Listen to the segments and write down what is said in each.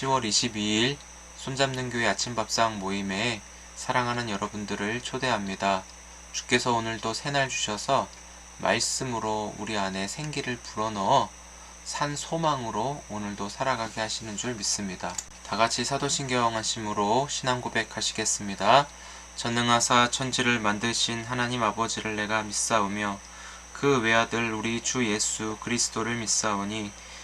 10월 22일 손잡는 교회 아침밥상 모임에 사랑하는 여러분들을 초대합니다. 주께서 오늘도 새날 주셔서 말씀으로 우리 안에 생기를 불어넣어 산 소망으로 오늘도 살아가게 하시는 줄 믿습니다. 다 같이 사도신경 하심으로 신앙 고백하시겠습니다. 전능하사 천지를 만드신 하나님 아버지를 내가 믿사오며 그 외아들 우리 주 예수 그리스도를 믿사오니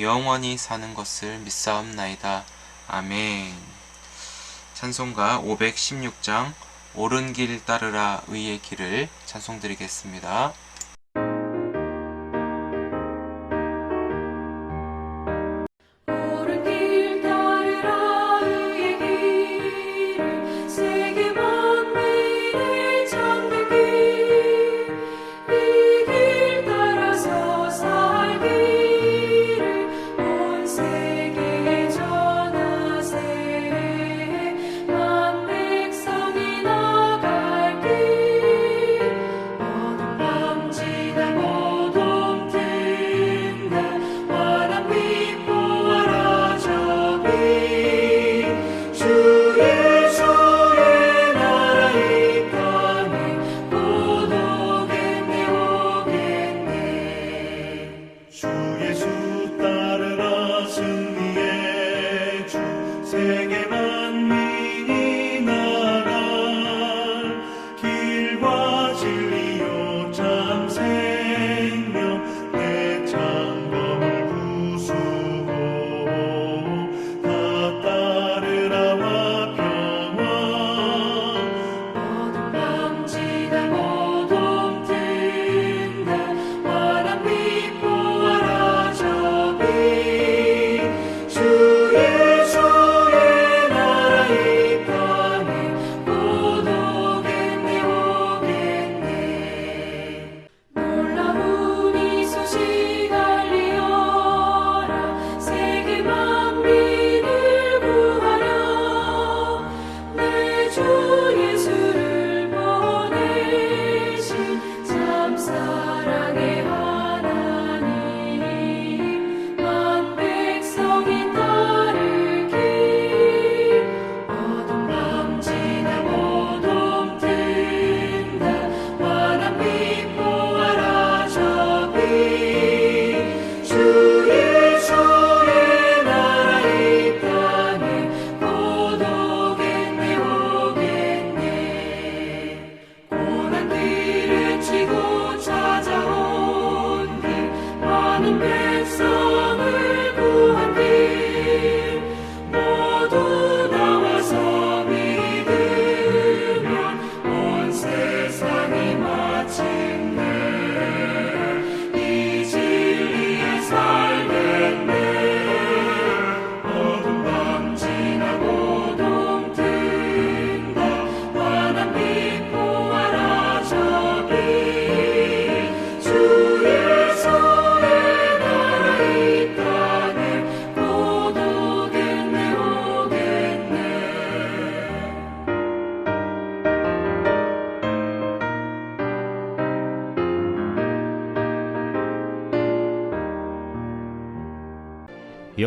영원히 사는 것을 믿사옵나이다. 아멘. 찬송가 516장 옳은 길 따르라 의의 길을 찬송드리겠습니다.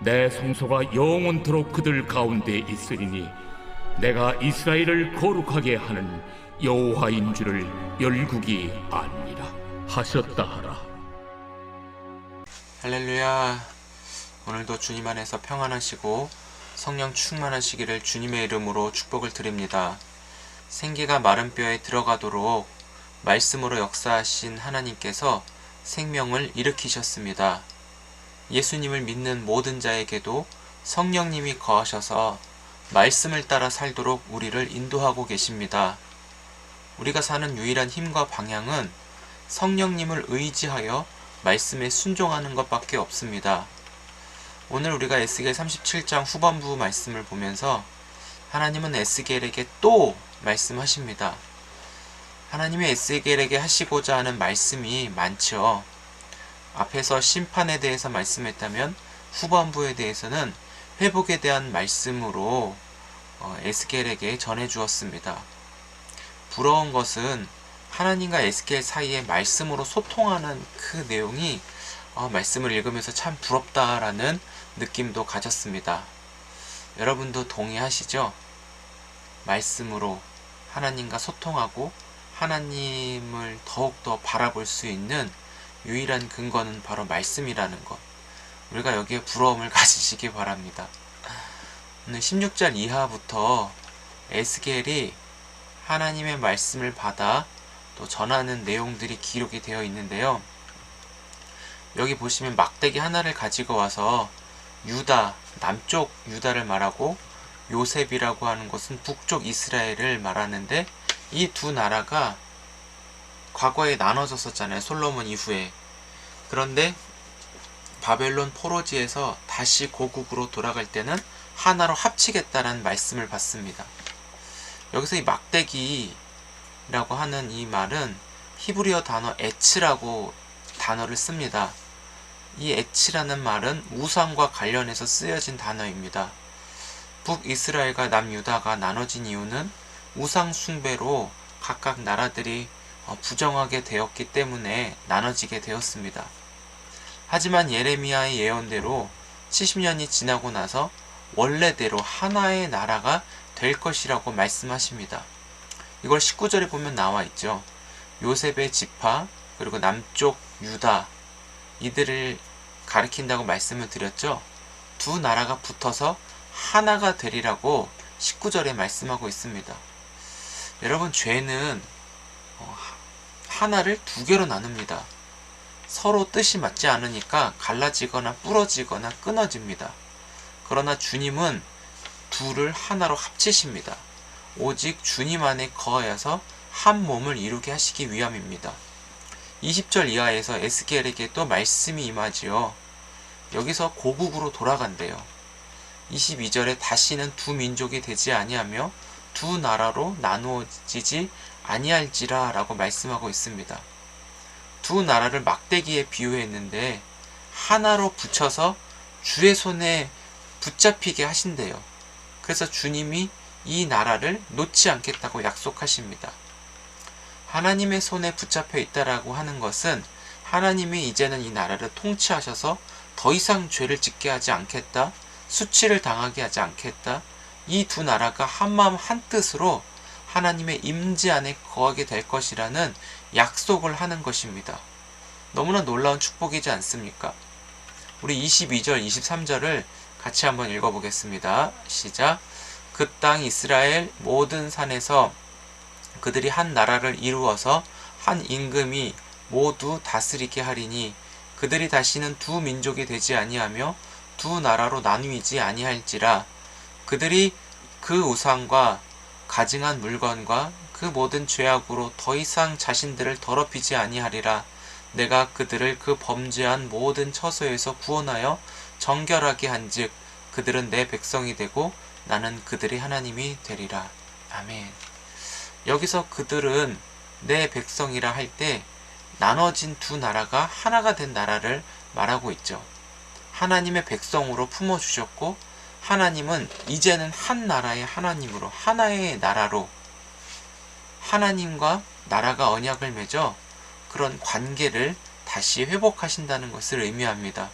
내 성소가 영원토록 그들 가운데 있으리니 내가 이스라엘을 거룩하게 하는 여호와인 줄을 열국이 아니라 하셨다 하라 할렐루야. 오늘도 주님 안에서 평안하시고 성령 충만하시기를 주님의 이름으로 축복을 드립니다. 생기가 마른 뼈에 들어가도록 말씀으로 역사하신 하나님께서 생명을 일으키셨습니다. 예수님을 믿는 모든 자에게도 성령님이 거하셔서 말씀을 따라 살도록 우리를 인도하고 계십니다. 우리가 사는 유일한 힘과 방향은 성령님을 의지하여 말씀에 순종하는 것밖에 없습니다. 오늘 우리가 에스겔 37장 후반부 말씀을 보면서 하나님은 에스겔에게 또 말씀하십니다. 하나님이 에스겔에게 하시고자 하는 말씀이 많죠. 앞에서 심판에 대해서 말씀했다면 후반부에 대해서는 회복에 대한 말씀으로 어, 에스겔에게 전해 주었습니다. 부러운 것은 하나님과 에스겔 사이에 말씀으로 소통하는 그 내용이 어, 말씀을 읽으면서 참 부럽다라는 느낌도 가졌습니다. 여러분도 동의하시죠? 말씀으로 하나님과 소통하고 하나님을 더욱더 바라볼 수 있는 유일한 근거는 바로 말씀이라는 것. 우리가 여기에 부러움을 가지시기 바랍니다. 오늘 16절 이하부터 에스겔이 하나님의 말씀을 받아 또 전하는 내용들이 기록이 되어 있는데요. 여기 보시면 막대기 하나를 가지고 와서 유다, 남쪽 유다를 말하고 요셉이라고 하는 것은 북쪽 이스라엘을 말하는데 이 두 나라가 과거에 나눠졌었잖아요. 솔로몬 이후에. 그런데 바벨론 포로지에서 다시 고국으로 돌아갈 때는 하나로 합치겠다는 말씀을 받습니다. 여기서 이 막대기라고 하는 이 말은 히브리어 단어 에츠라고 단어를 씁니다. 이 에치라는 말은 우상과 관련해서 쓰여진 단어입니다. 북이스라엘과 남유다가 나눠진 이유는 우상 숭배로 각각 나라들이 어, 부정하게 되었기 때문에 나눠지게 되었습니다. 하지만 예레미야의 예언대로 70년이 지나고 나서 원래대로 하나의 나라가 될 것이라고 말씀하십니다. 이걸 19절에 보면 나와 있죠. 요셉의 지파 그리고 남쪽 유다 이들을 가리킨다고 말씀을 드렸죠. 두 나라가 붙어서 하나가 되리라고 19절에 말씀하고 있습니다. 여러분 죄는 어, 하나를 두 개로 나눕니다. 서로 뜻이 맞지 않으니까 갈라지거나 부러지거나 끊어집니다. 그러나 주님은 둘을 하나로 합치십니다. 오직 주님 안에 거하여서 한 몸을 이루게 하시기 위함입니다. 20절 이하에서 에스겔에게 또 말씀이 임하지요. 여기서 고국으로 돌아간대요. 22절에 다시는 두 민족이 되지 아니하며 두 나라로 나누어지지 아니할지라 라고 말씀하고 있습니다. 두 나라를 막대기에 비유했는데 하나로 붙여서 주의 손에 붙잡히게 하신대요. 그래서 주님이 이 나라를 놓지 않겠다고 약속하십니다. 하나님의 손에 붙잡혀 있다라고 하는 것은 하나님이 이제는 이 나라를 통치하셔서 더 이상 죄를 짓게 하지 않겠다, 수치를 당하게 하지 않겠다, 이 두 나라가 한마음 한뜻으로 하나님의 임재 안에 거하게 될 것이라는 약속을 하는 것입니다. 너무나 놀라운 축복이지 않습니까? 우리 22절, 23절을 같이 한번 읽어보겠습니다. 시작. 그 땅 이스라엘 모든 산에서 그들이 한 나라를 이루어서 한 임금이 모두 다스리게 하리니 그들이 다시는 두 민족이 되지 아니하며 두 나라로 나누이지 아니할지라 그들이 그 우상과 가증한 물건과 그 모든 죄악으로 더 이상 자신들을 더럽히지 아니하리라. 내가 그들을 그 범죄한 모든 처소에서 구원하여 정결하게 한즉 그들은 내 백성이 되고 나는 그들의 하나님이 되리라. 아멘. 여기서 그들은 내 백성이라 할 때 나눠진 두 나라가 하나가 된 나라를 말하고 있죠. 하나님의 백성으로 품어주셨고 하나님은 이제는 한 나라의 하나님으로 하나의 나라로 하나님과 나라가 언약을 맺어 그런 관계를 다시 회복하신다는 것을 의미합니다.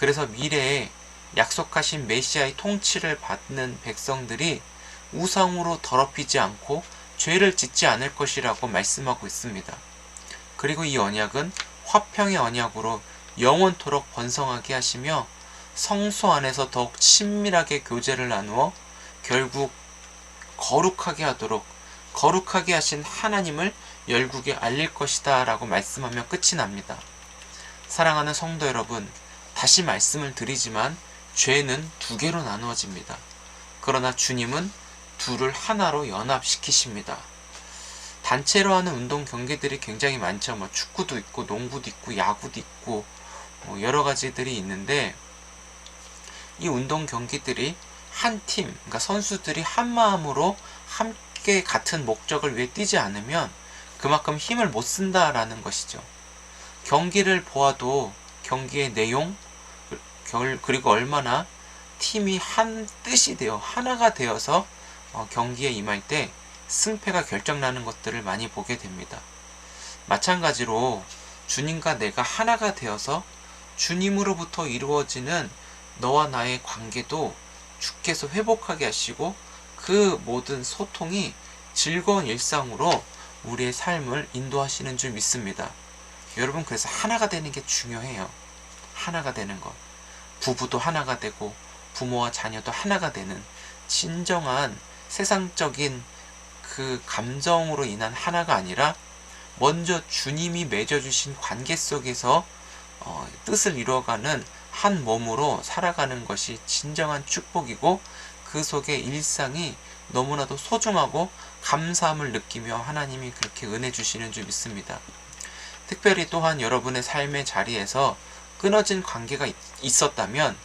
그래서 미래에 약속하신 메시아의 통치를 받는 백성들이 우상으로 더럽히지 않고 죄를 짓지 않을 것이라고 말씀하고 있습니다. 그리고 이 언약은 화평의 언약으로 영원토록 번성하게 하시며 성소 안에서 더욱 친밀하게 교제를 나누어 결국 거룩하게 하도록 거룩하게 하신 하나님을 열국에 알릴 것이다 라고 말씀하며 끝이 납니다. 사랑하는 성도 여러분, 다시 말씀을 드리지만 죄는 두 개로 나누어집니다. 그러나 주님은 둘을 하나로 연합시키십니다. 단체로 하는 운동 경기들이 굉장히 많죠. 뭐 축구도 있고, 농구도 있고, 야구도 있고, 뭐 여러 가지들이 있는데, 이 운동 경기들이 한 팀, 그러니까 선수들이 한 마음으로 함께 같은 목적을 위해 뛰지 않으면 그만큼 힘을 못 쓴다라는 것이죠. 경기를 보아도 경기의 내용, 결- 그리고 얼마나 팀이 한 뜻이 되어 하나가 되어서 어, 경기에 임할 때 승패가 결정나는 것들을 많이 보게 됩니다. 마찬가지로 주님과 내가 하나가 되어서 주님으로부터 이루어지는 너와 나의 관계도 주께서 회복하게 하시고 그 모든 소통이 즐거운 일상으로 우리의 삶을 인도하시는 줄 믿습니다. 여러분 그래서 하나가 되는 게 중요해요. 하나가 되는 것. 부부도 하나가 되고 부모와 자녀도 하나가 되는 진정한 세상적인 그 감정으로 인한 하나가 아니라 먼저 주님이 맺어주신 관계 속에서 어, 뜻을 이루어가는 한 몸으로 살아가는 것이 진정한 축복이고 그 속에 일상이 너무나도 소중하고 감사함을 느끼며 하나님이 그렇게 은혜 주시는 줄 믿습니다. 특별히 또한 여러분의 삶의 자리에서 끊어진 관계가 있- 있었다면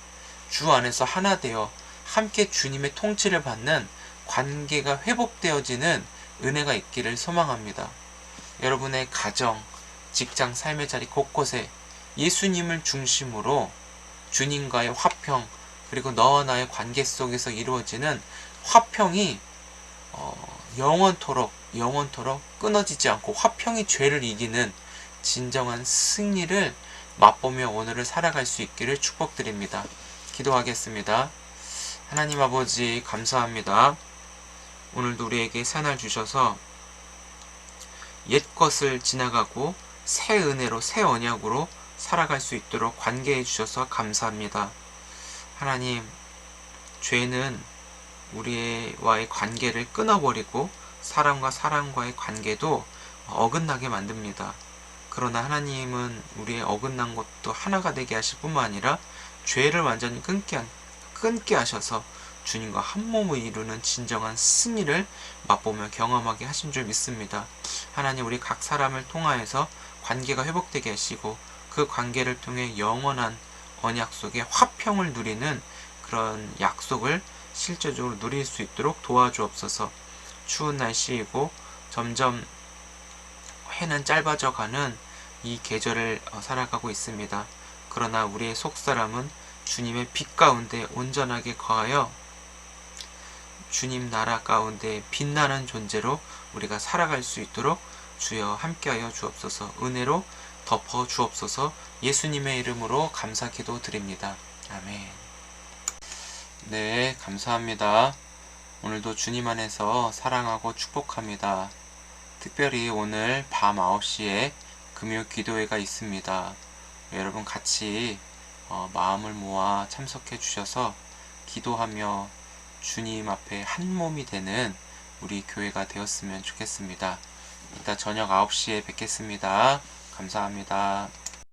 주 안에서 하나 되어 함께 주님의 통치를 받는 관계가 회복되어지는 은혜가 있기를 소망합니다. 여러분의 가정, 직장, 삶의 자리 곳곳에 예수님을 중심으로 주님과의 화평, 그리고 너와 나의 관계 속에서 이루어지는 화평이 어, 영원토록, 영원토록 끊어지지 않고 화평이 죄를 이기는 진정한 승리를 맛보며 오늘을 살아갈 수 있기를 축복드립니다. 기도하겠습니다. 하나님 아버지 감사합니다. 오늘도 우리에게 새날 주셔서 옛 것을 지나가고 새 은혜로 새 언약으로 살아갈 수 있도록 관계해 주셔서 감사합니다. 하나님, 죄는 우리와의 관계를 끊어버리고 사람과 사람과의 관계도 어긋나게 만듭니다. 그러나 하나님은 우리의 어긋난 것도 하나가 되게 하실 뿐만 아니라 죄를 완전히 끊게, 한- 끊게 하셔서 주님과 한 몸을 이루는 진정한 승리를 맛보며 경험하게 하신 줄 믿습니다. 하나님 우리 각 사람을 통하여서 관계가 회복되게 하시고 그 관계를 통해 영원한 언약 속에 화평을 누리는 그런 약속을 실제적으로 누릴 수 있도록 도와주옵소서 추운 날씨이고 점점 해는 짧아져 가는 이 계절을 어, 살아가고 있습니다. 그러나 우리의 속사람은 주님의 빛 가운데 온전하게 거하여 주님 나라 가운데 빛나는 존재로 우리가 살아갈 수 있도록 주여 함께하여 주옵소서 은혜로 덮어 주옵소서 예수님의 이름으로 감사 기도 드립니다. 아멘. 네, 감사합니다. 오늘도 주님 안에서 사랑하고 축복합니다. 특별히 오늘 밤 9시에 금요 기도회가 있습니다. 여러분 같이 어, 마음을 모아 참석해 주셔서 기도하며 주님 앞에 한 몸이 되는 우리 교회가 되었으면 좋겠습니다. 이따 저녁 9시에 뵙겠습니다. 감사합니다.